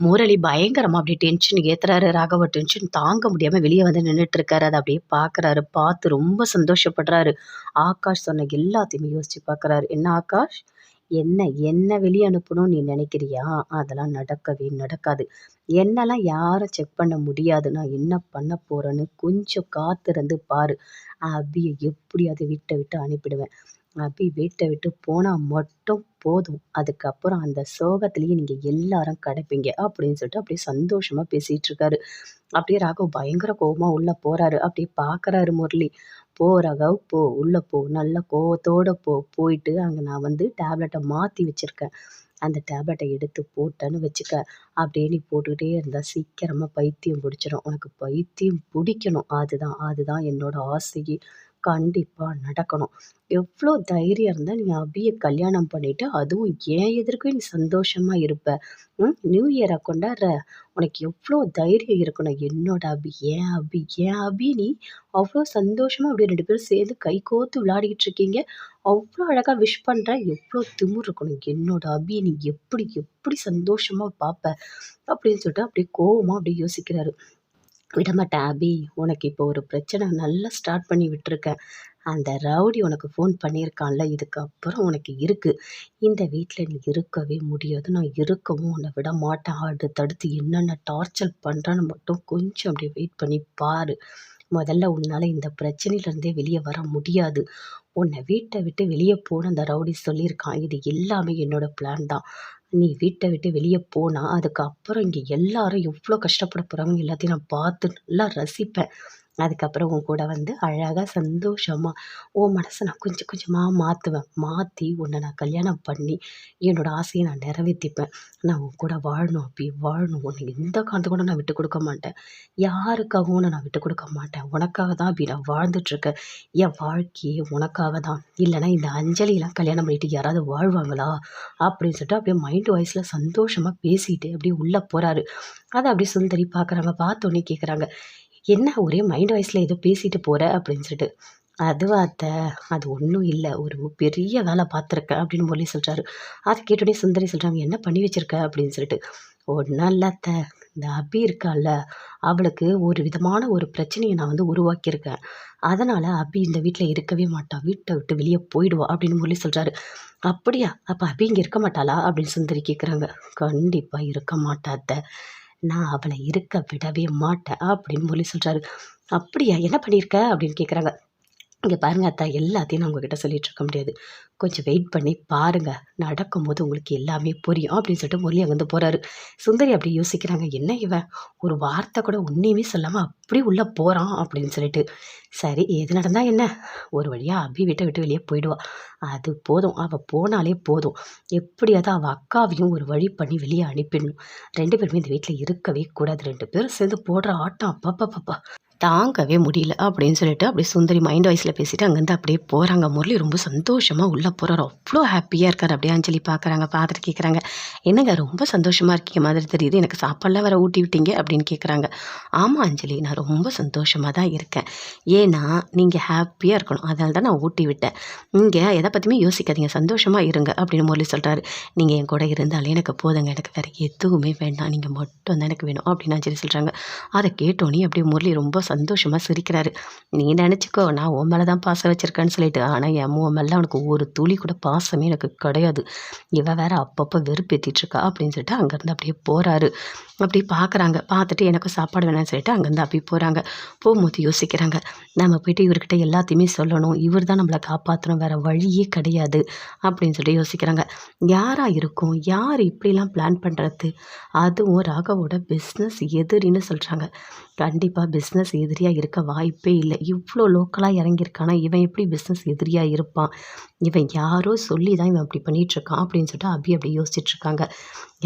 முரளி பயங்கரமாக அப்படியே tension ஏற்றுறாரு Raghava tension தாங்க முடியாமல் வெளியே வந்து நின்றுட்டு இருக்காரு அதை அப்படியே பார்க்குறாரு. பார்த்து ரொம்ப சந்தோஷப்படுறாரு. ஆகாஷ் சொன்ன எல்லாத்தையுமே யோசிச்சு பார்க்குறாரு. என்ன ஆகாஷ்? என்ன என்ன வெளியே அனுப்பணும்னு நீ நினைக்கிறியா? அதெல்லாம் நடக்கவே நடக்காது. என்னெல்லாம் யாரும் செக் பண்ண முடியாது. நான் என்ன பண்ண போகிறேன்னு கொஞ்சம் காத்திருந்து பாரு. அபியை எப்படி அதை விட்டு விட்டு அனுப்பிடுவேன். அபி வீட்டை விட்டு போனால் மட்டும் போதும். அதுக்கப்புறம் அந்த சோகத்துலேயே நீங்கள் எல்லாரும் கிடைப்பீங்க அப்படின்னு சொல்லிட்டு அப்படியே சந்தோஷமாக பேசிகிட்டு இருக்காரு. அப்படியே ராகவ் பயங்கர கோபமாக உள்ளே போகிறாரு அப்படியே பார்க்குறாரு முரளி. போ ராகவ் போ உள்ளே போ. நல்ல கோவத்தோடு போ. போயிட்டு அங்கே நான் வந்து டேப்லெட்டை மாற்றி வச்சுருக்கேன். அந்த டேப்லெட்டை எடுத்து போட்டேன்னு வச்சுக்க. அப்படியே நீ போட்டுக்கிட்டே இருந்தால் சீக்கிரமாக பைத்தியம் பிடிச்சிடும் உனக்கு பைத்தியம் பிடிக்கணும். அதுதான் அதுதான் என்னோட ஆசையே. கண்டிப்பாக நடக்கணும். எவ்வளோ தைரியம் இருந்தால் நீ அபியை கல்யாணம் பண்ணிவிட்டு அதுவும் ஏன் எதிர்க்கும் நீ சந்தோஷமாக இருப்ப. ம்? நியூ இயரை கொண்டாடுற. உனக்கு எவ்வளோ தைரியம் இருக்கணும். என்னோட அபி ஏன் அபி ஏன் அபி நீ அவ்வளோ சந்தோஷமாக அப்படியே ரெண்டு பேரும் சேர்ந்து கை கோத்து விளையாடிக்கிட்டு இருக்கீங்க. அவ்வளோ அழகாக விஷ் பண்ணுற எவ்வளோ திமிர் இருக்கணும். என்னோட அபி நீ எப்படி எப்படி சந்தோஷமாக பார்ப்ப அப்படின்னு சொல்லிட்டு அப்படியே கோவமாக அப்படியே யோசிக்கிறாரு. விடமாட்டேன் அபி. உனக்கு இப்போ ஒரு பிரச்சனை நல்லா ஸ்டார்ட் பண்ணி விட்டுருக்கேன் அந்த ரவுடி உனக்கு ஃபோன் பண்ணியிருக்கான்ல இதுக்கப்புறம் உனக்கு இருக்குது இந்த வீட்டில் நீ இருக்கவே முடியாது. நான் இருக்கவும் உன்னை விட மாட்டேன் அடுத்தடுத்து என்னென்ன டார்ச்சர் பண்ணுறான்னு மட்டும் கொஞ்சம் அப்படியே வெயிட் பண்ணி பாரு. முதல்ல உன்னால் இந்த பிரச்சனையிலேருந்தே வெளியே வர முடியாது. உன்னை வீட்டை விட்டு வெளியே போன அந்த ரவுடி சொல்லியிருக்கான். இது எல்லாமே என்னோடய பிளான் தான். நீ வீட்டை விட்டு வெளியே போனால் அதுக்கப்புறம் இங்கே எல்லாரும் எவ்வளோ கஷ்டப்பட போகிறாங்க எல்லாத்தையும் நான் பார்த்து நல்லா ரசிப்பேன். அதுக்கப்புறம் உன் கூட வந்து அழகாக சந்தோஷமாக உன் மனசை நான் கொஞ்சம் கொஞ்சமாக மாற்றுவேன் மாற்றி உன்னை நான் கல்யாணம் பண்ணி என்னோடய ஆசையை நான் நிறைவேற்றிப்பேன் நான் உன் கூட வாழணும் அப்படி வாழணும். உன்னை எந்த காலத்து கூட நான் விட்டு கொடுக்க மாட்டேன். யாருக்காகவும் நான் விட்டு கொடுக்க மாட்டேன். உனக்காக தான் அப்படி நான் வாழ்ந்துட்டுருக்கேன். என் வாழ்க்கையே உனக்காக தான். இல்லைனா இந்த அஞ்சலியெலாம் கல்யாணம் பண்ணிட்டு யாராவது வாழ்வாங்களா? அப்படின்னு சொல்லிட்டு அப்படியே மைண்ட் வாய்ஸில் சந்தோஷமாக பேசிட்டு அப்படியே உள்ளே போகிறாரு அதை அப்படியே சுந்தரி பார்க்குறாங்க. பார்த்தோன்னே கேட்குறாங்க என்ன ஒரே மைண்ட் வாய்ஸில் ஏதோ பேசிட்டு போகிற அப்படின்னு சொல்லிட்டு அதுவா அத்தை அது ஒன்றும் இல்லை. ஒரு பெரிய வேலை பார்த்துருக்கேன் அப்படின்னு சொல்லி சொல்கிறாரு அதை கேட்டோடனே சுந்தரி சொல்கிறாங்க என்ன பண்ணி வச்சுருக்க? அப்படின்னு சொல்லிட்டு ஒன்றும் இல்லை அத்தை. இந்த அபி இருக்கால அவளுக்கு ஒரு விதமான ஒரு பிரச்சனையை நான் வந்து உருவாக்கியிருக்கேன். அதனால் அபி இந்த வீட்டில் இருக்கவே மாட்டான் வீட்டை விட்டு வெளியே போயிடுவா அப்படின்னு சொல்லி சொல்கிறாரு அப்படியா? அப்போ அபி இங்கே இருக்க மாட்டாளா? அப்படின்னு சுந்தரி கேட்குறாங்க கண்டிப்பாக இருக்க மாட்டாத்த நான் அவளை இருக்க விடவே மாட்டேன் அப்படின்னு சொல்லி சொல்கிறாரு அப்படியா? என்ன பண்ணியிருக்க? அப்படின்னு கேட்குறாங்க இங்கே பாருங்கள் அத்தா எல்லாத்தையும் நான் உங்ககிட்ட சொல்லிகிட்டு இருக்க முடியாது. கொஞ்சம் வெயிட் பண்ணி பாருங்கள் நடக்கும்போது உங்களுக்கு எல்லாமே புரியும் அப்படின்னு சொல்லிட்டு முரளி அங்கேருந்து போகிறாரு சுந்தரி அப்படி யோசிக்கிறாங்க என்ன இவன்? ஒரு வார்த்தை கூட ஒன்றையுமே சொல்லாமல் அப்படி உள்ளே போகிறான் அப்படின்னு சொல்லிட்டு. சரி எது நடந்தால் என்ன? ஒரு வழியாக அபி வீட்டை விட்டு வெளியே போயிடுவா. அது போதும். அவள் போனாலே போதும். எப்படியாவது அவள் அக்காவையும் ஒரு வழி பண்ணி வெளியே அனுப்பிடணும். ரெண்டு பேருமே இந்த வீட்டில் இருக்கவே கூடாது. ரெண்டு பேரும் சேர்ந்து போடுற ஆட்டம் அப்பப்பப்பப்பா. தாங்கவே முடியல அப்படின்னு சொல்லிட்டு அப்படியே சுந்தரி மைண்ட் வாய்ஸில் பேசிட்டு அங்கேருந்து அப்படியே போகிறாங்க முரளி ரொம்ப சந்தோஷமாக உள்ளே போகிறார் அவ்வளோ ஹாப்பியாக இருக்கார். அப்படியே அஞ்சலி பார்க்குறாங்க பார்த்துட்டு கேட்குறாங்க என்னங்க ரொம்ப சந்தோஷமாக இருக்கீங்க மாதிரி தெரியுது. எனக்கு சாப்பாடெலாம் வேறு ஊட்டி விட்டீங்க அப்படின்னு கேட்குறாங்க ஆமாம் அஞ்சலி நான் ரொம்ப சந்தோஷமாக தான் இருக்கேன். ஏன்னா நீங்கள் ஹாப்பியாக இருக்கணும். அதனால தான் நான் ஊட்டி விட்டேன். நீங்கள் எதை பற்றியுமே யோசிக்காதீங்க. சந்தோஷமாக இருங்க அப்படின்னு முரளி சொல்கிறாரு நீங்கள் என் கூட இருந்தாலே எனக்கு போதுங்க. எனக்கு வேறு எதுவுமே வேண்டாம். நீங்கள் மட்டும் தான் எனக்கு வேணும் அப்படின்னு அஞ்சலி சொல்கிறாங்க அதை கேட்டோன்னே அப்படியே முரளி ரொம்ப சந்தோஷமாக சிரிக்கிறாரு. நீ நினச்சிக்கோ நான் உன் மேலே தான் பாசம் வச்சுருக்கேன்னு சொல்லிட்டு ஆனால் என் உன் மேலே அவனுக்கு ஒரு துளி கூட பாசமே எனக்கு கிடையாது. இவன் வேற அப்பப்போ வெறுப்பேற்றிட்டுருக்கா அப்படின்னு சொல்லிட்டு அங்கேருந்து அப்படியே போகிறாரு அப்படி பார்க்குறாங்க பார்த்துட்டு எனக்கு சாப்பாடு வேணாம்னு சொல்லிட்டு அங்கேருந்து அப்படி போகிறாங்க போகும்போது யோசிக்கிறாங்க. நம்ம போயிட்டு இவர்கிட்ட எல்லாத்தையுமே சொல்லணும். இவர் தான் நம்மளை காப்பாற்றணும் வேறு வழியே கிடையாது அப்படின்னு சொல்லிட்டு யோசிக்கிறாங்க. யாராக இருக்கும்? யார் இப்படிலாம் பிளான் பண்ணுறது அதுவும் ராகவோட பிஸ்னஸ் எதிரின்னு சொல்கிறாங்க கண்டிப்பாக பிஸ்னஸ் எதிரியாக இருக்க வாய்ப்பே இல்லை. இவ்வளோ லோக்கலாக இறங்கியிருக்கானா? இவன் எப்படி பிஸ்னஸ் எதிரியாக இருப்பான்? இவன் யாரோ சொல்லி தான் இவன் அப்படி பண்ணிகிட்ருக்கான் அப்படின்னு சொல்லிட்டு அபி அப்படி யோசிச்சுட்ருக்காங்க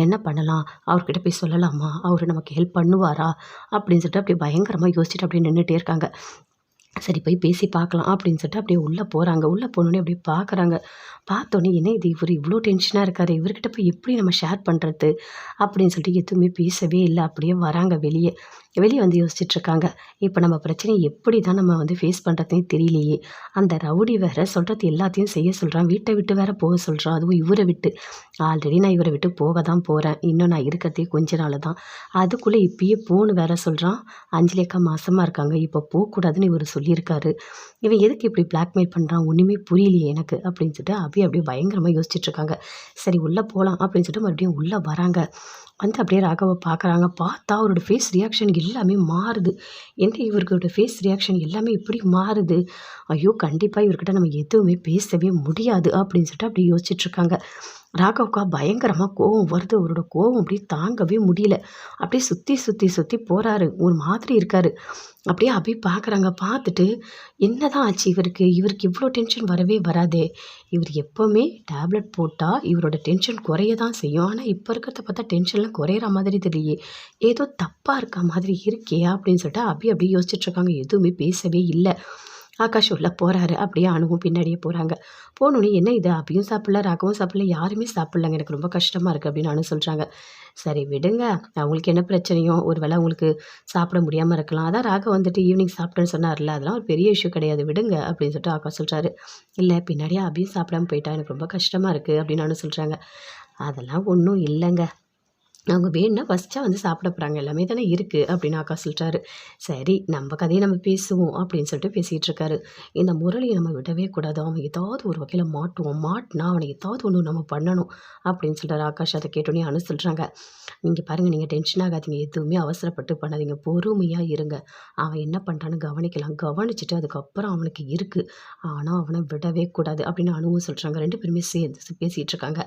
என்ன பண்ணலாம்? அவர்கிட்ட போய் சொல்லலாமா? அவர் நமக்கு ஹெல்ப் பண்ணுவாரா? அப்படின்னு சொல்லிட்டு அப்படி பயங்கரமாக யோசிச்சுட்டு அப்படியே நின்றுட்டே இருக்காங்க. சரி போய் பேசி பார்க்கலாம் அப்படின்னு சொல்லிட்டு அப்படியே உள்ளே போகிறாங்க உள்ளே போனோடனே அப்படியே பார்க்குறாங்க பார்த்தோன்னே என்ன இது? இவர் இவ்வளோ டென்ஷனாக இருக்காரு. இவர்கிட்ட போய் எப்படி நம்ம ஷேர் பண்ணுறது அப்படின்னு சொல்லிட்டு எதுவுமே பேசவே இல்லை. அப்படியே வராங்க வெளியே. வெளியே வந்து யோசிச்சுட்ருக்காங்க. இப்போ நம்ம பிரச்சனையை எப்படி தான் நம்ம வந்து ஃபேஸ் பண்ணுறதுனே தெரியலையே. அந்த ரவுடி வேற சொல்கிறது எல்லாத்தையும் செய்ய சொல்கிறான் வீட்டை விட்டு வேற போக சொல்கிறான் அதுவும் இவரை விட்டு. ஆல்ரெடி நான் இவரை விட்டு போக தான் போகிறேன் இன்னும் நான் இருக்கிறதே கொஞ்ச நாள் தான். அதுக்குள்ளே இப்பயே போன்னு வேற சொல்கிறான் அஞ்சலி அக்கா மாசமாக இருக்காங்க. இப்போ போகக்கூடாதுன்னு இவர் சொல்லியிருக்காரு. இவன் எதுக்கு இப்படி பிளாக்மெயில் பண்ணுறான் ஒன்றுமே புரியலையே எனக்கு அப்படின்னு சொல்லிட்டு அப்படியே அப்படியே பயங்கரமாக யோசிச்சுட்ருக்காங்க. சரி உள்ளே போகலாம் அப்படின்னு சொல்லிட்டு மறுபடியும் உள்ளே வராங்க. வந்து அப்படியே ராகவை பார்க்குறாங்க பார்த்தா அவரோட ஃபேஸ் ரியாக்ஷன் எல்லாமே மாறுது. என்ன இவர்களோட ஃபேஸ் ரியாக்ஷன் எல்லாமே இப்படி மாறுது? ஐயோ கண்டிப்பாக இவர்கிட்ட நம்ம எதுவுமே பேசவே முடியாது அப்படின்னு சொல்லிட்டு அப்படி யோசிச்சுட்ருக்காங்க ராகவுக்கா பயங்கரமாக கோவம் வருது. அவரோட கோவம் அப்படியே தாங்கவே முடியல. அப்படியே சுற்றி சுற்றி சுற்றி போகிறாரு ஒரு மாதிரி இருக்காரு. அப்படியே அப்படியே பார்க்குறாங்க பார்த்துட்டு என்ன தான் ஆச்சு இவருக்கு? இவருக்கு இவ்வளோ டென்ஷன் வரவே வராதே. இவர் எப்போவுமே டேப்லெட் போட்டால் இவரோட டென்ஷன் குறைய தான் செய்யும். ஆனால் இப்போ இருக்கிறத பார்த்தா டென்ஷன்லாம் குறையிற மாதிரி தெரியலையே. ஏதோ தப்பாக இருக்க மாதிரி இருக்கே அப்படின்னு சொல்லிட்டு அப்படியே அப்படியே யோசிச்சுட்ருக்காங்க எதுவுமே பேசவே இல்லை. ஆகாஷ் உள்ளே போகிறாரு அப்படியே அணுவும் பின்னாடியே போகிறாங்க போனோடனே என்ன இது? அப்பியும் சாப்பிடல ராகவும் சாப்பிடல யாருமே சாப்பிட்லங்க. எனக்கு ரொம்ப கஷ்டமாக இருக்குது அப்படின்னு அனு சொல்கிறாங்க சரி விடுங்க. அவங்களுக்கு என்ன பிரச்சனையோ ஒரு வேளை அவங்களுக்கு சாப்பிட முடியாமல் இருக்கலாம். அதான் ராக வந்துட்டு ஈவினிங் சாப்பிட்டேன்னு சொன்னார்ல அதெல்லாம் ஒரு பெரிய இஷ்யூ கிடையாது. விடுங்க அப்படின்னு சொல்லிட்டு ஆக்கா சொல்கிறாரு இல்லை பின்னாடியே அபியும் சாப்பிடாம போயிட்டா எனக்கு ரொம்ப கஷ்டமாக இருக்குது அப்படின்னு அனு சொல்கிறாங்க அதெல்லாம் ஒன்றும் இல்லைங்க. அவங்க வேணும்னா ஃபஸ்ட்டாக வந்து சாப்பிட போகிறாங்க எல்லாமே தானே இருக்குது அப்படின்னு அக்கா சொல்கிறாரு சரி நம்ம கதையை நம்ம பேசுவோம் அப்படின்னு சொல்லிட்டு பேசிகிட்டு இருக்காரு. இந்த முரளியை நம்ம விடவே கூடாது. அவன் ஏதாவது ஒரு வகையில் மாட்டுவோம் மாட்டினா அவனை ஏதாவது ஒன்று நம்ம பண்ணணும் அப்படின்னு சொல்கிறாரு ஆகாஷ். அதை கேட்டோன்னே அனு சொல்கிறாங்க நீங்கள் பாருங்கள் நீங்கள் டென்ஷன் ஆகாதீங்க. எதுவுமே அவசரப்பட்டு பண்ணாதீங்க. பொறுமையாக இருங்க. அவன் என்ன பண்ணுறான்னு கவனிக்கலாம். கவனிச்சுட்டு அதுக்கப்புறம் அவனுக்கு இருக்குது ஆனால் அவனை விடவே கூடாது. அப்படின்னு அனுவும் சொல்கிறாங்க ரெண்டு பேருமே சேர்ந்து பேசிகிட்டு இருக்காங்க.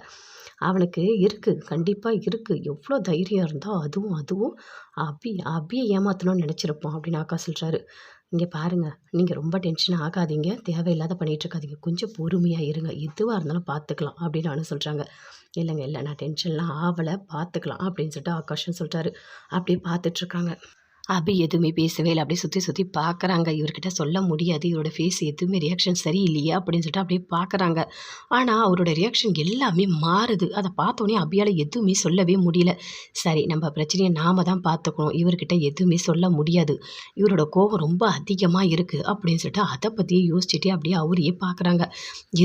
அவனுக்கு இருக்குது கண்டிப்பாக இருக்குது எவ்வளோ தைரியம் இருந்தால் அதுவும் அதுவும் அபி அபியை ஏமாற்றணும்னு நினச்சிருப்போம் அப்படின்னு அக்கா சொல்கிறாரு இங்கே பாருங்கள் நீங்கள் ரொம்ப டென்ஷன் ஆகாதீங்க. தேவையில்லாத பண்ணிகிட்டு இருக்காதீங்க. கொஞ்சம் பொறுமையாக இருங்க. எதுவாக இருந்தாலும் பார்த்துக்கலாம் அப்படின்னு சொல்கிறாங்க இல்லைங்க இல்லை நான் டென்ஷன்லாம் ஆவலை பார்த்துக்கலாம் அப்படின்னு சொல்லிட்டு ஆகாஷன் சொல்கிறாரு அப்படியே பார்த்துட்ருக்காங்க அபி எதுவுமே பேசவே இல்லை. அப்படியே சுற்றி சுற்றி பார்க்குறாங்க இவர்கிட்ட சொல்ல முடியாது. இவரோட ஃபேஸ் எதுவுமே ரியாக்ஷன் சரியில்லையே அப்படின்னு சொல்லிட்டு அப்படியே பார்க்குறாங்க ஆனால் அவரோட ரியாக்ஷன் எல்லாமே மாறுது. அதை பார்த்தோன்னே அபியால் எதுவுமே சொல்லவே முடியல. சரி நம்ம பிரச்சனையை நாம தான் பார்த்துக்கணும். இவர்கிட்ட எதுவுமே சொல்ல முடியாது. இவரோட கோபம் ரொம்ப அதிகமாக இருக்குது அப்படின்னு சொல்லிட்டு அதை பற்றியே யோசிச்சுட்டே அப்படியே அவரையே பார்க்குறாங்க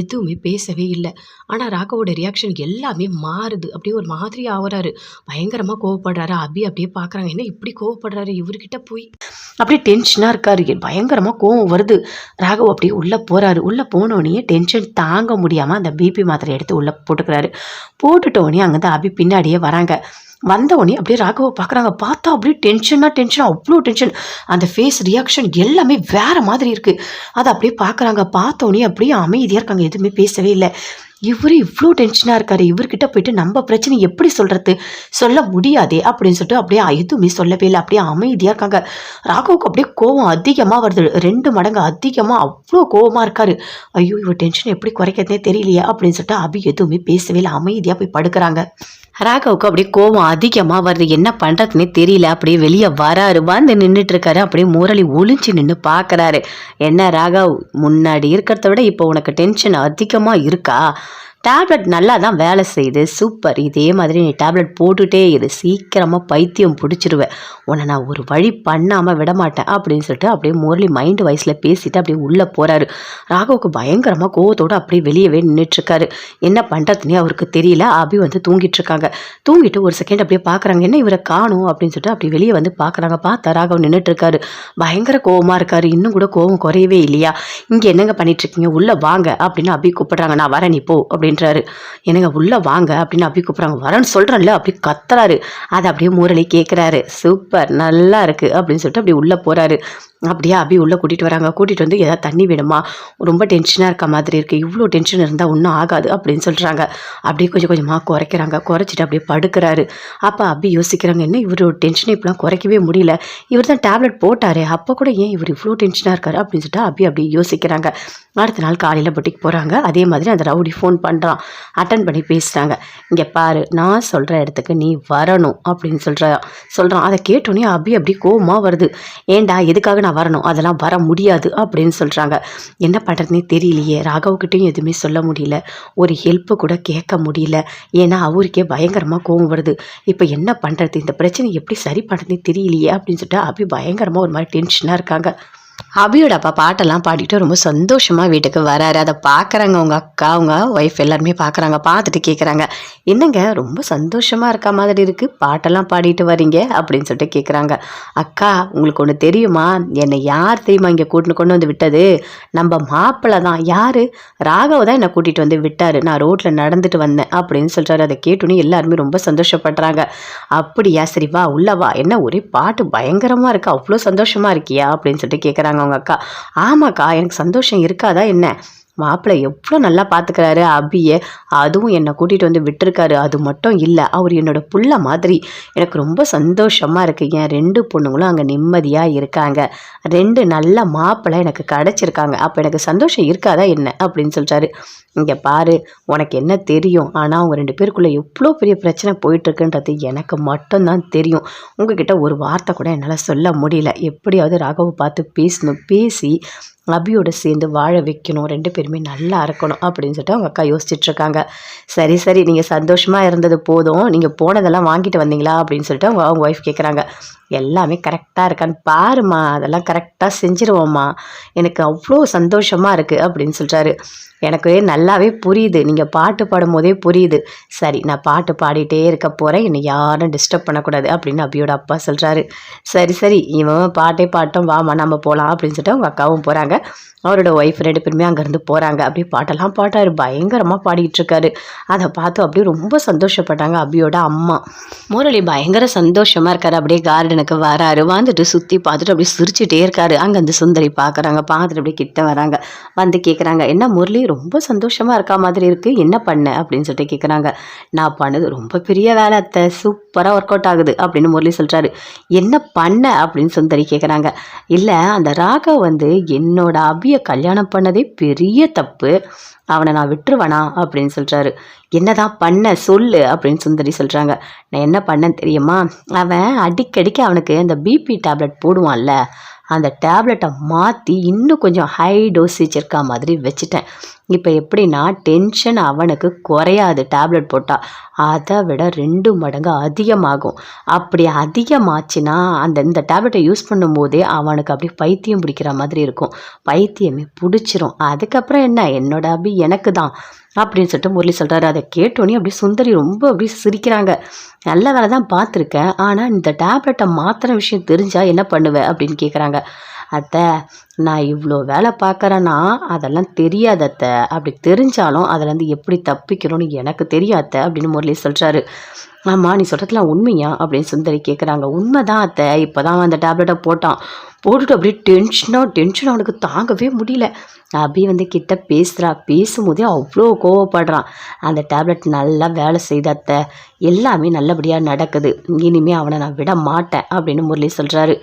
எதுவுமே பேசவே இல்லை. ஆனால் ராகவோட ரியாக்ஷன் எல்லாமே மாறுது. அப்படியே ஒரு மாதிரி ஆகிறாரு. பயங்கரமாக கோவப்படுறாரு. அபி அப்படியே பார்க்குறாங்க என்ன இப்படி கோவப்படுறாரு இவர்கிட்ட போய். அப்படியே டென்ஷனாக இருக்காரு. பயங்கரமாக கோவம் வருது. ராகவ் அப்படியே உள்ளே போகிறாரு உள்ளே போனோடனே டென்ஷன் தாங்க முடியாமல் அந்த பிபி மாத்திரை எடுத்து உள்ளே போட்டுக்கிறாரு. போட்டுட்டோடனே அங்கேருந்து அபி பின்னாடியே வராங்க. வந்தவொடனே அப்படியே ராகவை பார்க்குறாங்க பார்த்தா அப்படியே டென்ஷனாக டென்ஷனாக அவ்வளோ டென்ஷன் அந்த ஃபேஸ் ரியாக்ஷன் எல்லாமே வேறு மாதிரி இருக்குது அதை அப்படியே பார்க்குறாங்க பார்த்தோன்னே அப்படியே அமைதியாக இருக்காங்க. எதுவுமே பேசவே இல்லை. இவர் இவ்வளோ டென்ஷனாக இருக்காரு. இவர்கிட்ட போயிட்டு நம்ம பிரச்சனை எப்படி சொல்கிறது சொல்ல முடியாதே அப்படின்னு சொல்லிட்டு அப்படியே எதுவுமே சொல்லவே இல்லை. அப்படியே அமைதியாக இருக்காங்க. ராகவுக்கு அப்படியே கோவம் அதிகமாக வருது. ரெண்டு மடங்கு அதிகமாக அவ்வளோ கோவமாக இருக்காரு. ஐயோ இவர் டென்ஷன் எப்படி குறைக்கிறதே தெரியலையே அப்படின்னு சொல்லிட்டு அபி எதுவுமே பேசவே இல்லை. அமைதியாக போய் படுக்கிறாங்க. ராகவுக்கு அப்படியே கோவம் அதிகமாக வருது. என்ன பண்ணுறதுனே தெரியல. அப்படியே வெளியே வராரு. வந்து நின்றுட்டு இருக்காரு அப்படியே முரளி ஒளிஞ்சு நின்று பார்க்குறாரு என்ன ராகவ் முன்னாடி இருக்கிறத விட இப்போ உனக்கு டென்ஷன் அதிகமாக இருக்கா? டேப்லெட் நல்லா தான் வேலை செய்யுது. சூப்பர் இதே மாதிரி நீ டேப்லெட் போட்டுகிட்டே இரு. சீக்கிரமாக பைத்தியம் பிடிச்சிருவேன் உன்னை நான் ஒரு வழி பண்ணாமல் விட மாட்டேன் அப்படின்னு சொல்லிட்டு அப்படியே முரளி மைண்டு வயசில் பேசிட்டு அப்படியே உள்ளே போகிறாரு ராகவுக்கு பயங்கரமாக கோவத்தோடு அப்படியே வெளியவே நின்றுட்டுருக்காரு என்ன பண்ணுறதுனே அவருக்கு தெரியல. அபி வந்து தூங்கிட்டு இருக்காங்க தூங்கிட்டு ஒரு செகண்ட் அப்படியே பார்க்குறாங்க என்ன இவரை காணும் அப்படின்னு சொல்லிட்டு அப்படி வெளியே வந்து பார்க்குறாங்க பார்த்தா ராகவ் நின்றுட்டுருக்காரு பயங்கர கோவமாக இருக்காரு. இன்னும் கூட கோவம் குறையவே இல்லையா? இங்கே என்னங்க பண்ணிட்டுருக்கீங்க? உள்ளே வாங்க அப்படின்னு அபி கூப்பிட்றாங்க. நான் வரேன் நீ போ அப்படின்றாரு. என்னங்க உள்ளே வாங்க அப்படின்னு அப்படி கூப்பிட்றாங்க. வரேன்னு சொல்கிறேன்ல அப்படி கத்துறாரு. அதை அப்படியே முரளி கேட்குறாரு சூப்பர் நல்லா இருக்குது அப்படின்னு சொல்லிட்டு அப்படி உள்ளே போகிறாரு அப்படியே அபி உள்ளே கூட்டிகிட்டு வராங்க. கூட்டிகிட்டு வந்து ஏதாவது தண்ணி வேணுமா? ரொம்ப டென்ஷனாக இருக்க மாதிரி இருக்குது இவ்வளோ டென்ஷன் இருந்தால் ஒன்றும் ஆகாது அப்படின்னு சொல்கிறாங்க அப்படியே கொஞ்சம் கொஞ்சமாக குறைக்கிறாங்க. குறைச்சிட்டு அப்படியே படுக்கிறாரு. அப்போ அபி யோசிக்கிறாங்க என்ன இவரோட டென்ஷனை இப்படிலாம் குறைக்கவே முடியல. இவர் தான் டேப்லெட் போட்டாரே. அப்போ கூட ஏன் இவர் இவ்வளோ டென்ஷனாக இருக்காரு? அப்படின்னு சொல்லிட்டு அபி அப்படியே யோசிக்கிறாங்க. அடுத்த நாள் காலையில் பட்டிக்கு போகிறாங்க அதே மாதிரி அந்த ரவுடி ஃபோன் பண்ணுறான் அட்டன் பண்ணி பேசுகிறாங்க இங்கே பாரு நான் சொல்கிற இடத்துக்கு நீ வரணும் அப்படின்னு சொல்கிற சொல்கிறான் அதை கேட்டோன்னே அபி அப்படி கோபமாக வருது. ஏன்டா எதுக்காக நான் வரணும். அதெல்லாம் வர முடியாது அப்படின்னு சொல்கிறாங்க என்ன பண்ணுறதுனே தெரியலையே. ராகவ்கிட்டையும் எதுவுமே சொல்ல முடியல. ஒரு ஹெல்ப்பு கூட கேட்க முடியல. ஏன்னா அவருக்கே பயங்கரமாக கோவம் வருது. இப்போ என்ன பண்ணுறது இந்த பிரச்சனை எப்படி சரி பண்ணுறதுனே தெரியலையே அப்படின்னு சொல்லிட்டு அபி பயங்கரமாக ஒரு மாதிரி டென்ஷனாக இருக்காங்க. அபியோட அப்பா பாட்டெல்லாம் பாடிட்டு ரொம்ப சந்தோஷமாக வீட்டுக்கு வராரு. அதை பார்க்குறாங்க அவங்க அக்கா அவங்க ஒய்ஃப் எல்லாருமே பார்க்குறாங்க பார்த்துட்டு கேட்குறாங்க என்னங்க ரொம்ப சந்தோஷமாக இருக்க மாதிரி இருக்குது பாட்டெல்லாம் பாடிட்டு வரீங்க அப்படின்னு சொல்லிட்டு கேட்குறாங்க அக்கா உங்களுக்கு ஒன்று தெரியுமா? என்னை யார் தெரியுமா இங்கே கூட்டின்னு கொண்டு வந்து விட்டது? நம்ம மாப்பிள்ளை தான். யார்? ராகவ தான் என்னை கூட்டிகிட்டு வந்து விட்டார். நான் ரோட்டில் நடந்துட்டு வந்தேன் அப்படின்னு சொல்கிறாரு அதை கேட்டோன்னே எல்லாருமே ரொம்ப சந்தோஷப்படுறாங்க. அப்படியா சரி வா உள்ளவா என்ன ஒரே பாட்டு பயங்கரமாக இருக்குது அவ்வளோ சந்தோஷமாக இருக்கியா? அப்படின்னு சொல்லிட்டு கேட்குறாங்க அவங்க அக்கா. ஆமாக்கா எனக்கு சந்தோஷம் இருக்காதா என்ன? மாப்பிள்ளை எவ்வளோ நல்லா பார்த்துக்கிறாரு அபியை. அதுவும் என்னை கூட்டிகிட்டு வந்து விட்டுருக்காரு. அது மட்டும் இல்லை அவர் என்னோட புள்ள மாதிரி. எனக்கு ரொம்ப சந்தோஷமாக இருக்குது என் ரெண்டு பொண்ணுங்களும் அங்கே நிம்மதியாக இருக்காங்க. ரெண்டு நல்ல மாப்பிள்ளை எனக்கு கிடச்சிருக்காங்க. அப்போ எனக்கு சந்தோஷம் இருக்காதா என்ன? அப்படின்னு சொல்லிட்டாரு இங்கே பாரு உனக்கு என்ன தெரியும்? ஆனால் அவங்க ரெண்டு பேருக்குள்ளே எவ்வளோ பெரிய பிரச்சனை போயிட்டுருக்குன்றது எனக்கு மட்டும்தான் தெரியும். உங்ககிட்ட ஒரு வார்த்தை கூட என்னால் சொல்ல முடியல. எப்படியாவது ராகவை பார்த்து பேசணும். பேசி அபியோட சேர்ந்து வாழ வைக்கணும். ரெண்டு பேருமே நல்லா இருக்கணும் அப்படின்னு சொல்லிட்டு அவங்க அக்கா யோசிச்சுட்ருக்காங்க. சரி சரி நீங்கள் சந்தோஷமாக இருந்தது போதும். நீங்கள் போனதெல்லாம் வாங்கிட்டு வந்தீங்களா அப்படின்னு சொல்லிட்டு அவங்க அவங்க ஒய்ஃப் கேட்குறாங்க எல்லாமே கரெக்டாக இருக்கான்னு பாருமா அதெல்லாம் கரெக்டாக செஞ்சுருவோம்மா. எனக்கு அவ்வளோ சந்தோஷமாக இருக்குது அப்படின்னு சொல்கிறாரு எனக்கு நல்லாவே புரியுது. நீங்கள் பாட்டு பாடும் போதே புரியுது. சரி நான் பாட்டு பாடிட்டே இருக்க போகிறேன் என்னை யாரும் டிஸ்டர்ப் பண்ணக்கூடாது அப்படின்னு அபியோட அப்பா சொல்கிறாரு சரி சரி இவன் பாட்டே பாட்டும். வாமா நம்ம போகலாம் அப்படின்னு சொல்லிட்டு அவங்க அக்காவும் போகிறாங்க அவரோட ஒய்ஃப் ரெண்டு பேருமே அங்கேருந்து போகிறாங்க அப்படியே பாட்டெல்லாம் பாட்டார். பயங்கரமாக பாடிட்டு இருக்காரு அதை பார்த்து அப்படியே ரொம்ப சந்தோஷப்பட்டாங்க அபியோட அம்மா. முரளி பயங்கர சந்தோஷமாக இருக்காரு. அப்படியே கார்டனுக்கு வராரு. வந்துட்டு சுற்றி பார்த்துட்டு அப்படியே சிரிச்சுட்டே இருக்காரு. அங்கே அந்த சுந்தரி பார்க்குறாங்க. பார்த்துட்டு அப்படியே கிட்ட வராங்க. வந்து கேட்குறாங்க என்ன முரளி ரொம்ப சந்தோஷமாக இருக்கா மாதிரி இருக்குது என்ன பண்ண? அப்படின்னு சொல்லிட்டு கேட்குறாங்க நான் பண்ணது ரொம்ப பெரிய வேலை அத்தை. சூப்பராக ஒர்க் அவுட் ஆகுது. அப்படின்னு முரளி சொல்கிறாரு என்ன பண்ண? அப்படின்னு சுந்தரி கேட்குறாங்க இல்லை அந்த ராகவ் வந்து என்னோட அபியை கல்யாணம் பண்ணதே பெரிய தப்பு. அவனை நான் விட்டுருவனா அப்படின்னு சொல்கிறாரு என்னதான் பண்ண சொல்லு அப்படின்னு சுந்தரி சொல்கிறாங்க நான் என்ன பண்ணேன் தெரியுமா? அவன் அடிக்கடிக்கு அவனுக்கு அந்த பிபி டேப்லெட் போடுவான்ல அந்த டேப்லெட்டை மாற்றி இன்னும் கொஞ்சம் ஹை டோசேஜ் இருக்கா மாதிரி வச்சுட்டேன். இப்போ எப்படின்னா டென்ஷன் அவனுக்கு குறையாது டேப்லெட் போட்டால் அதை விட ரெண்டு மடங்கு அதிகமாகும். அப்படி அதிகமாச்சுன்னா அந்த இந்த டேப்லெட்டை யூஸ் பண்ணும்போதே அவனுக்கு அப்படியே பைத்தியம் பிடிக்கிற மாதிரி இருக்கும். பைத்தியமே பிடிச்சிரும். அதுக்கப்புறம் என்ன? என்னோட அபி எனக்கு தான் அப்படின்னு சொல்லிட்டு முரளி சொல்கிறாரு அதை கேட்டோன்னே அப்படியே சுந்தரி ரொம்ப அப்படியே சிரிக்கிறாங்க. நல்ல வேலை தான் பார்த்துருக்கேன். ஆனால் இந்த டேப்லெட்டை மாத்திர விஷயம் தெரிஞ்சால் என்ன பண்ணுவேன் அப்படின்னு கேட்குறாங்க அத்தை நான் இவ்வளோ வேலை பார்க்குறேன்னா அதெல்லாம் தெரியாது அத்தை. அப்படி தெரிஞ்சாலும் அதுலேருந்து எப்படி தப்பிக்கணும்னு எனக்கு தெரியாத அப்படின்னு முரளி சொல்கிறாரு ஆமாம் நீ சொல்கிறதுலாம் உண்மையா அப்படின்னு சுந்தரி கேட்குறாங்க உண்மை தான் அத்தை. இப்போ தான் அந்த டேப்லெட்டை போட்டான். போட்டுட்டு அப்படியே டென்ஷனாக டென்ஷன் அவனுக்கு தாங்கவே முடியல. அபி வந்து கிட்ட பேசுகிறா பேசும்போதே அவ்வளோ கோவப்படுறான் அந்த டேப்லெட் நல்லா வேலை செய்தாத்த எல்லாமே நல்லபடியாக நடக்குது. இனிமேல் அவனை நான் விட மாட்டேன் அப்படின்னு முரளி சொல்கிறாரு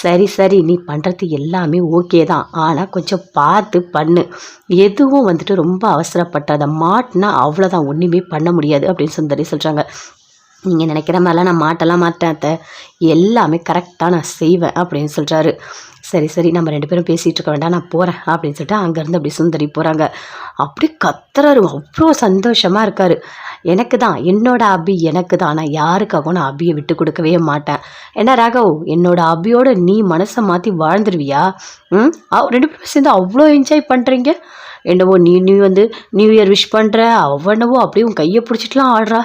சரி சரி நீ பண்ணுறது எல்லாமே ஓகே தான். ஆனால் கொஞ்சம் பார்த்து பண்ணு. எதுவும் வந்துட்டு ரொம்ப அவசரப்பட்டு அதை மாட்டினா அவ்வளோதான் ஒன்றுமே பண்ண முடியாது அப்படின்னு சுந்தரி சொல்கிறாங்க நீங்கள் நினைக்கிற மாதிரிலாம் நான் மாட்டெல்லாம் மாட்டேன் அத்தை. எல்லாமே கரெக்டாக நான் செய்வேன் அப்படின்னு சொல்கிறாரு சரி சரி நம்ம ரெண்டு பேரும் பேசிகிட்டு இருக்க வேண்டாம் நான் போகிறேன் அப்படின்னு சொல்லிட்டு அங்கேருந்து அப்படி சுந்தரி போகிறாங்க அப்படி கத்துறாரு. அவ்வளோ சந்தோஷமாக இருக்கார். எனக்கு தான் என்னோட அபி எனக்கு தான். நான் யாருக்காகவும் நான் அபியை விட்டு கொடுக்கவே மாட்டேன். என்ன ராகவ் என்னோட அபியோட நீ மனசை மாற்றி வாழ்ந்துருவியா? ம்? ரெண்டு பேரும் சேர்ந்து அவ்வளோ என்ஜாய் பண்ணுறீங்க என்னவோ நீ நீ வந்து நியூ இயர் விஷ் பண்ணுற அவனவோ அப்படியே உன் கையை பிடிச்சிட்டுலாம் ஆடுறா.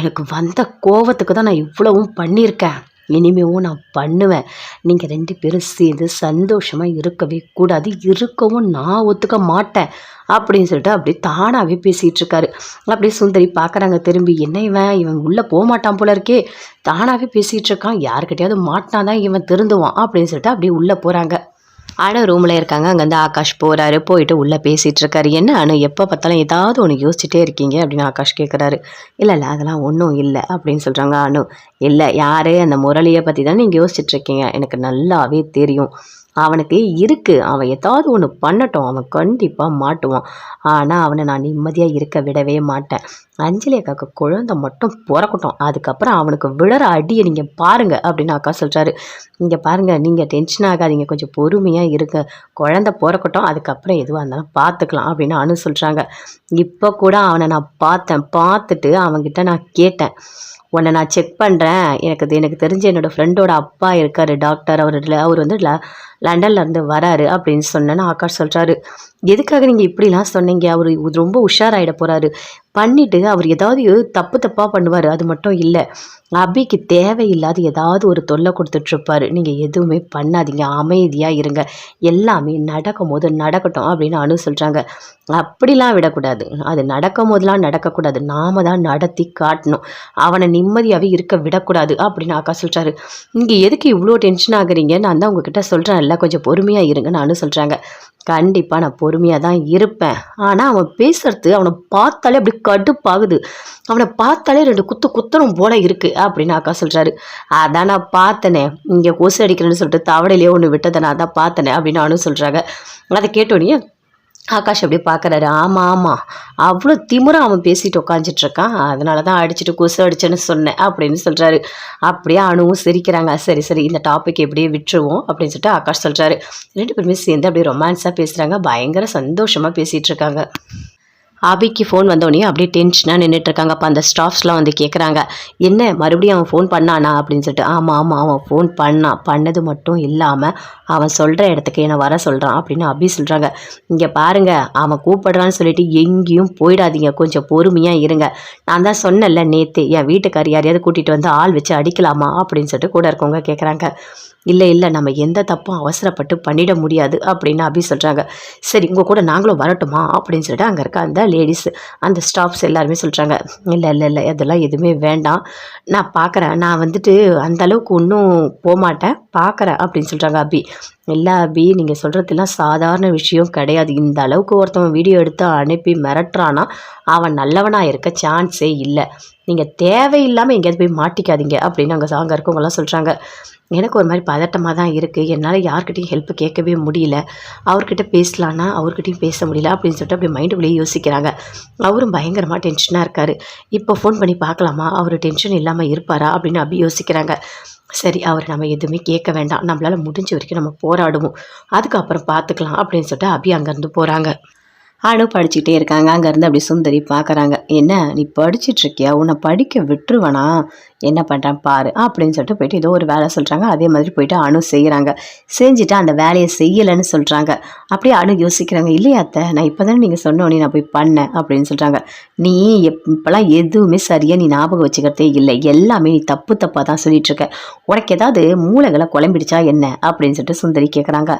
எனக்கு வந்த கோவத்துக்கு தான் நான் இவ்வளவும் பண்ணியிருக்கேன். இனிமேவும் நான் பண்ணுவேன். நீங்கள் ரெண்டு பேரும் சேர்ந்து சந்தோஷமாக இருக்கவே கூடாது. இருக்கவும் நான் ஒத்துக்க மாட்டேன். அப்படின்னு சொல்லிட்டு அப்படியே தானாகவே பேசிகிட்டு இருக்காரு. அப்படியே சுந்தரி பார்க்குறாங்க திரும்பி. என்ன இவன்? இவன் உள்ளே போக மாட்டான் போல இருக்கே. தானாகவே பேசிகிட்டு இருக்கான். யாருக்கிட்டையாவது மாட்டினா தான் இவன் திருந்துவான் அப்படின்னு சொல்லிட்டு அப்படியே உள்ளே போகிறாங்க அனு ரூமில் இருக்காங்க. அங்கேருந்து ஆகாஷ் போகிறாரு போயிட்டு உள்ளே பேசிகிட்டு இருக்காரு என்ன அனு எப்போ பார்த்தாலும் ஏதாவது ஒன்று யோசிச்சுட்டே இருக்கீங்க? அப்படின்னு ஆகாஷ் கேட்குறாரு இல்லை இல்லை அதெல்லாம் ஒன்றும் இல்லை அப்படின்னு சொல்கிறாங்க அனு. இல்லை யாரே அந்த முரளியை பற்றி தான் நீங்கள் யோசிச்சுட்ருக்கீங்க எனக்கு நல்லாவே தெரியும். அவனுக்கு இருக்குது அவன் ஏதாவது ஒன்று பண்ணட்டும். அவன் கண்டிப்பாக மாட்டுவான். ஆனால் அவனை நான் நிம்மதியாக இருக்க விடவே மாட்டேன். அஞ்சலி அக்காவுக்கு குழந்தை மட்டும் பிறக்கட்டும். அதுக்கப்புறம் அவனுக்கு விழற அடியை நீங்கள் பாருங்கள் அப்படின்னு அக்கா சொல்கிறாரு இங்கே பாருங்கள் நீங்கள் டென்ஷன் ஆகாதீங்க. கொஞ்சம் பொறுமையாக இருக்க குழந்தை பிறக்கட்டும். அதுக்கப்புறம் எதுவாக இருந்தாலும் பார்த்துக்கலாம் அப்படின்னு அனு சொல்கிறாங்க இப்போ கூட அவனை நான் பார்த்தேன். பார்த்துட்டு அவன்கிட்ட நான் கேட்டேன். உன்னை நான் செக் பண்ணுறேன் எனக்கு எனக்கு தெரிஞ்ச என்னோடய ஃப்ரெண்டோட அப்பா இருக்கார் டாக்டர் அவர் அவர் வந்து ல லண்டன்லேருந்து வராரு அப்படின்னு சொன்னேன்னு ஆகாஷ் சொல்கிறாரு எதுக்காக நீங்கள் இப்படிலாம் சொன்னீங்க? அவர் ரொம்ப உஷாராயிட போகிறாரு பண்ணிட்டு அவர் ஏதாவது தப்பு தப்பாக பண்ணுவார் அது மட்டும் இல்லை. அபிக்கு தேவையில்லாத ஏதாவது ஒரு தொல்லை கொடுத்துட்ருப்பாரு. நீங்கள் எதுவுமே பண்ணாதீங்க அமைதியாக இருங்க. எல்லாமே நடக்கும் போது நடக்கட்டும் அப்படின்னு அனு சொல்கிறாங்க அப்படிலாம் விடக்கூடாது. அது நடக்கும் போதெல்லாம் நடக்கக்கூடாது. நாம தான் நடத்தி காட்டணும். அவனை நிம்மதியாகவே இருக்க விடக்கூடாது அப்படின்னு அக்கா சொல்கிறாரு இங்கே எதுக்கு இவ்வளோ டென்ஷன் ஆகுறீங்க? நான் தான் உங்ககிட்ட சொல்கிறேன்ல கொஞ்சம் பொறுமையாக இருங்கன்னு அனு சொல்கிறாங்க கண்டிப்பாக நான் பொறுமையாக தான் இருப்பேன். ஆனால் அவன் பேசுறது அவனை பார்த்தாலே அப்படி கடுப்பாகுது. அவனை பார்த்தாலே ரெண்டு குத்து குத்தனும் போல இருக்குது அப்படின்னு அக்கா சொல்கிறாரு அதான் நான் பார்த்தனே. இங்கே கொசு அடிக்கிறேன்னு சொல்லிட்டு தவடையிலே ஒன்று விட்டதை நான் தான் பார்த்தனே அப்படின்னு அனு சொல்கிறாங்க அதை கேட்டோன்னே ஆகாஷ் அப்படியே பார்க்குறாரு ஆமாம் ஆமாம் அவ்வளோ திமுறை அவன் பேசிட்டு உட்காந்துட்டுருக்கான் அதனால தான் அடிச்சுட்டு கொசு அடிச்சேன்னு சொன்னேன் அப்படின்னு சொல்கிறாரு அப்படியே அணுவும் சிரிக்கிறாங்க. சரி சரி இந்த டாபிக் எப்படியே விட்டுருவோம் அப்படின்னு சொல்லிட்டு ஆகாஷ் சொல்கிறாரு ரெண்டு பேருமே சேர்ந்து அப்படியே ரொமான்ஸாக பேசுகிறாங்க பயங்கர சந்தோஷமாக பேசிகிட்டு இருக்காங்க. ஆபிக்கு ஃபோன் வந்தோடனே அப்படியே டென்ஷனாக நின்றுட்டுருக்காங்க அப்போ அந்த ஸ்டாஃப்ஸ்லாம் வந்து கேட்குறாங்க என்ன மறுபடியும் அவன் ஃபோன் பண்ணானா? அப்படின்னு சொல்லிட்டு ஆமாம் ஆமாம் அவன் ஃபோன் பண்ணான் பண்ணது மட்டும் இல்லாமல் அவன் சொல்கிற இடத்துக்கு என்னை வர சொல்கிறான் அப்படின்னு அபி சொல்கிறாங்க இங்கே பாருங்க அவன் கூப்பிடுறான்னு சொல்லிட்டு எங்கேயும் போயிடாதீங்க கொஞ்சம் பொறுமையாக இருங்க. நான் தான் சொன்னேன்ல நேற்று என் வீட்டுக்கார் யாரையாவது கூட்டிகிட்டு வந்து ஆள் வச்சு அடிக்கலாமா? அப்படின்னு சொல்லிட்டு கூட இருக்கவங்க கேட்குறாங்க இல்லை இல்லை நம்ம எந்த தப்பும் அவசரப்பட்டு பண்ணிட முடியாது அப்படின்னு அபி சொல்கிறாங்க சரி உங்கள் கூட நாங்களும் வரட்டுமா? அப்படின்னு சொல்லிட்டு அங்கே இருக்க அந்த லேடிஸ் அந்த ஸ்டாஃப்ஸ் எல்லாருமே சொல்கிறாங்க இல்லை இல்லை இல்லை அதெல்லாம் எதுவுமே வேண்டாம். நான் பார்க்குறேன் நான் வந்துட்டு அந்த அளவுக்கு ஒன்றும் போகமாட்டேன். பார்க்குறேன் அப்படின்னு சொல்கிறாங்க அபி. இல்லை அபி நீங்கள் சொல்கிறதுலாம் சாதாரண விஷயம் கிடையாது. இந்த அளவுக்கு ஒருத்தவன் வீடியோ எடுத்து அனுப்பி மிரட்டுறான்னா அவன் நல்லவனாக இருக்க சான்ஸே இல்லை. நீங்கள் தேவையில்லாமல் எங்கேயாவது போய் மாட்டிக்காதீங்க அப்படின்னு அங்கே சாங்க இருக்கவங்கலாம் சொல்கிறாங்க எனக்கு ஒரு மாதிரி பதட்டமாக தான் இருக்குது என்னால் யார்கிட்டையும் ஹெல்ப் கேட்கவே முடியல. அவர்கிட்ட பேசலான்னா அவர்கிட்டையும் பேச முடியல அப்படின்னு சொல்லிட்டு அப்படி மைண்டுக்குள்ளேயே யோசிக்கிறாங்க. அவரும் பயங்கரமாக டென்ஷனாக இருக்கார். இப்போ ஃபோன் பண்ணி பார்க்கலாமா? அவர் டென்ஷன் இல்லாமல் இருப்பாரா? அப்படின்னு அபி யோசிக்கிறாங்க. சரி அவர் நம்ம எதுவுமே கேட்க வேண்டாம். நம்மளால் முடிஞ்ச வரைக்கும் நம்ம போராடுவோம். அதுக்கப்புறம் பார்த்துக்கலாம் அப்படின்னு சொல்லிட்டு அபி அங்கேருந்து போகிறாங்க அனு படிச்சுக்கிட்டே இருக்காங்க. அங்கேருந்து அப்படி சுந்தரி பார்க்குறாங்க. என்ன நீ படிச்சிட்டு இருக்கியா உன்னை படிக்க விட்டுருவனா? என்ன பண்ணுறான் பாரு அப்படின்னு சொல்லிட்டு போயிட்டு ஏதோ ஒரு வேலை சொல்கிறாங்க அதே மாதிரி போயிட்டு அணு செய்கிறாங்க செஞ்சுட்டு அந்த வேலையை செய்யலைன்னு சொல்கிறாங்க அப்படியே அணு யோசிக்கிறாங்க இல்லையா அத்தை நான் இப்போ தானே நீங்கள் சொன்னோன்னே நான் போய் பண்ணேன் அப்படின்னு சொல்கிறாங்க நீ எப் இப்போலாம் எதுவுமே சரியாக நீ ஞாபகம் வச்சுக்கிறதே இல்லை. எல்லாமே நீ தப்பு தப்பாக தான் சொல்லிகிட்ருக்க உனக்கு ஏதாவது மூளைகளை குழம்பிடுச்சா என்ன? அப்படின்னு சொல்லிட்டு சுந்தரி கேட்குறாங்க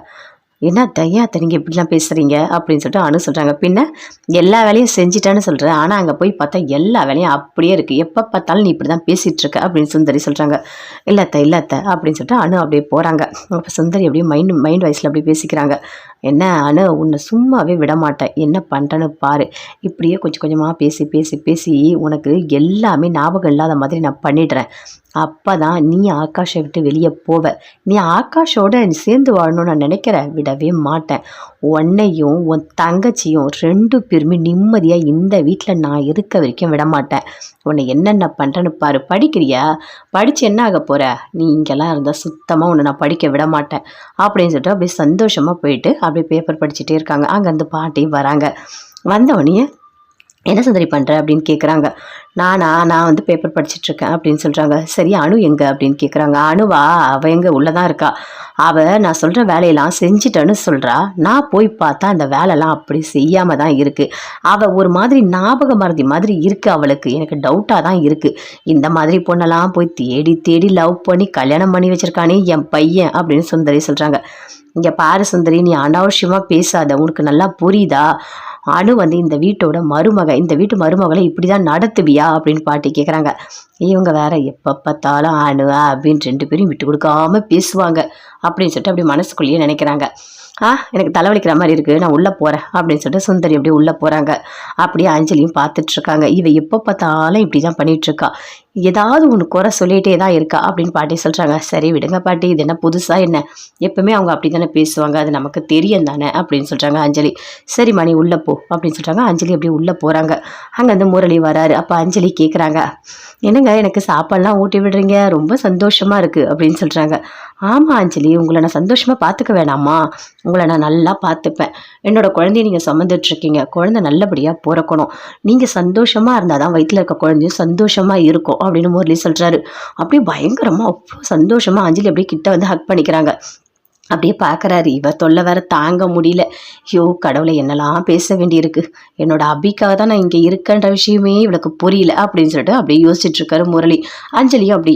என்ன தையாத்த நீங்கள் இப்படிலாம் பேசுகிறீங்க அப்படின்னு சொல்லிட்டு அனு சொல்கிறாங்க பின்ன எல்லா வேலையும் செஞ்சிட்டேன்னு சொல்கிறேன் ஆனால் அங்கே போய் பார்த்தா எல்லா வேலையும் அப்படியே இருக்குது எப்போ பார்த்தாலும் நீ இப்படி தான் பேசிகிட்டு இருக்க அப்படின்னு சுந்தரி சொல்கிறாங்க இல்லாத்த இல்லாத்த அப்படின்னு சொல்லிட்டு அனு அப்படியே போகிறாங்க அப்போ சுந்தரி அப்படியே மைண்ட் மைண்ட் வாய்ஸில் அப்படியே பேசிக்கிறாங்க. என்ன அனு உன்னை சும்மாவே விட மாட்டேன் என்ன பண்ணுறேன்னு பாரு. இப்படியே கொஞ்சம் கொஞ்சமாக பேசி பேசி பேசி உனக்கு எல்லாமே ஞாபகம் இல்லாத மாதிரி நான் பண்ணிடுறேன். அப்போ தான் நீ ஆகாஷை விட்டு வெளியே போவ. நீ ஆகாஷோட சேர்ந்து வாழணும்னு நான் நினைக்கிறேன். விடவே மாட்டேன். உன்னையும் உன் தங்கச்சியும் ரெண்டு பேருமே நிம்மதியாக இந்த வீட்டில் நான் இருக்க வரைக்கும் விட மாட்டேன் உன்னை என்னென்ன பண்ணுறேன்னு பாரு. படிக்கிறியா? படித்து என்ன ஆக போகிற நீ இங்கெல்லாம் இருந்தால் சுத்தமாக உன்னை நான் படிக்க விட மாட்டேன் அப்படின்னு சொல்லிட்டு அப்படியே சந்தோஷமாக போயிட்டு அப்படியே பேப்பர் படிச்சுட்டே இருக்காங்க. அங்கேருந்து பாட்டி வராங்க. வந்தவொடனே என்ன சுந்தரி பண்ணுற அப்படின்னு கேட்குறாங்க நானா நான் வந்து பேப்பர் படிச்சுட்டு இருக்கேன் அப்படின்னு சொல்கிறாங்க சரி அணு எங்கே அப்படின்னு கேட்குறாங்க அணுவா அவள் எங்கே உள்ளே தான் இருக்கா? அவள் நான் சொல்கிற வேலையெல்லாம் செஞ்சிட்டேன்னு சொல்கிறா நான் போய் பார்த்தா அந்த வேலைலாம் அப்படி செய்யாமல் தான் இருக்குது அவள் ஒரு மாதிரி ஞாபக மருதி மாதிரி இருக்குது அவளுக்கு. எனக்கு டவுட்டாக தான் இருக்குது இந்த மாதிரி பொண்ணெல்லாம் போய் தேடி தேடி லவ் பண்ணி கல்யாணம் பண்ணி வச்சுருக்கானே என் பையன் அப்படின்னு சுந்தரி சொல்கிறாங்க இங்கே பாரு சுந்தரி நீ அனாவசியமாக பேசாத. உனக்கு நல்லா புரியுதா? அனு வந்து இந்த வீட்டோட மருமக இந்த வீட்டு மருமகளை இப்படி தான் நடத்துவியா அப்படின்னு பாட்டி கேட்குறாங்க இவங்க வேற எப்போ பார்த்தாலும் அனு அப்படின்னு ரெண்டு பேரும் விட்டு கொடுக்காம பேசுவாங்க அப்படின்னு சொல்லிட்டு அப்படி மனசுக்குள்ளேயே நினைக்கிறாங்க. ஆ எனக்கு தலைவலிக்கிற மாதிரி இருக்குது நான் உள்ளே போகிறேன் அப்படின்னு சொல்லிட்டு சுந்தரி அப்படியே உள்ளே போகிறாங்க அப்படியே அஞ்சலியும் பார்த்துட்ருக்காங்க இவ எப்போ பார்த்தாலும் இப்படி தான் பண்ணிகிட்ருக்கா ஏதாவது ஒன்று குறை சொல்லிகிட்டே தான் இருக்கா அப்படின்னு பாட்டி சொல்கிறாங்க சரி விடுங்க பாட்டி. இது என்ன புதுசாக என்ன? எப்பவுமே அவங்க அப்படி தானே பேசுவாங்க. அது நமக்கு தெரியும் தானே அப்படின்னு சொல்கிறாங்க அஞ்சலி. சரி மணி உள்ளே போ அப்படின்னு சொல்கிறாங்க அஞ்சலி அப்படியே உள்ளே போகிறாங்க அங்கே வந்து முரளி வராரு. அப்போ அஞ்சலி கேட்குறாங்க என்னங்க எனக்கு சாப்பாடுலாம் ஊட்டி விடுறீங்க? ரொம்ப சந்தோஷமாக இருக்குது அப்படின்னு சொல்கிறாங்க ஆமாம் அஞ்சலி. உங்களை நான் சந்தோஷமாக பார்த்துக்க வேணாமா? உங்களை நான் நல்லா பார்த்துப்பேன் என்னோடய குழந்தைய நீங்கள் சுமந்துட்ருக்கீங்க குழந்தை நல்லபடியாக பிறக்கணும். நீங்கள் சந்தோஷமாக இருந்தால் தான் வயிற்றில் இருக்க குழந்தையும் சந்தோஷமாக இருக்கும் அப்படின்னு முரளி சொல்கிறாரு அப்படியே பயங்கரமாக அவ்வளோ சந்தோஷமாக அஞ்சலி அப்படியே கிட்ட வந்து ஹக் பண்ணிக்கிறாங்க. அப்படியே பார்க்குறாரு இவ தொல்லை வேற தாங்க முடியல. ஐயோ கடவுளை என்னெல்லாம் பேச வேண்டியிருக்கு. என்னோட அபிக்காக தான் நான் இங்கே இருக்கேன்ற விஷயமே இவளுக்கு புரியல அப்படின்னு சொல்லிட்டு அப்படியே யோசிச்சுட்ருக்காரு முரளி. அஞ்சலியும் அப்படி